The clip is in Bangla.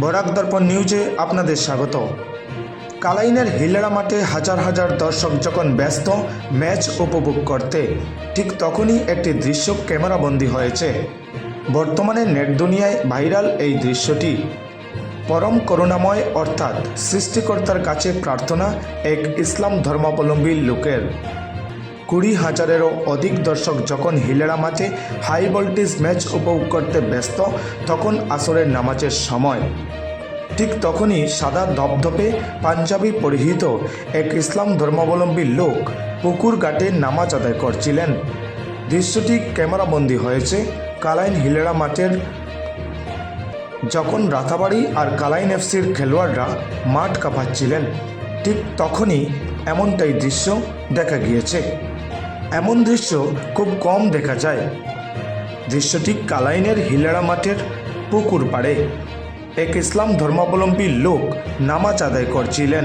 বরাক দর্পণ নিউজে আপনাদের স্বাগত। কালাইনের হিলেড়া মাঠে হাজার হাজার দর্শক যখন ব্যস্ত, ম্যাচ উপভোগ করতে, ঠিক তখনই একটি দৃশ্য ক্যামেরাবন্দি হয়েছে। বর্তমানে নেট দুনিয়ায় ভাইরাল এই দৃশ্যটি। পরম করুণাময় অর্থাৎ সৃষ্টিকর্তার কাছে প্রার্থনা এক ইসলাম ধর্মাবলম্বী লোকের। কুড়ি হাজারেরও অধিক দর্শক যখন হিলেড়া মাঠে হাই ভোল্টেজ ম্যাচ উপভোগ করতে ব্যস্ত, তখন আসরের নামাজের সময়। ঠিক তখনই সাদা ধপধপে পাঞ্জাবি পরিহিত এক ইসলাম ধর্মাবলম্বী লোক পুকুর ঘাটে নামাজ আদায় করছিলেন। দৃশ্যটি ক্যামেরাবন্দি হয়েছে কালাইন হিলেড়া মাঠের। যখন রাতাবাড়ি আর কালাইন এফসির খেলোয়াড়রা মাঠ কাঁপাচ্ছিলেন, ঠিক তখনই এমনটাই দৃশ্য দেখা গিয়েছে। এমন দৃশ্য খুব কম দেখা যায়। দৃশ্যটি কালাইনের হিলেড়া মাঠের পুকুর পাড়ে। এক ইসলাম ধর্মাবলম্বী লোক নামাজ আদায় করছিলেন।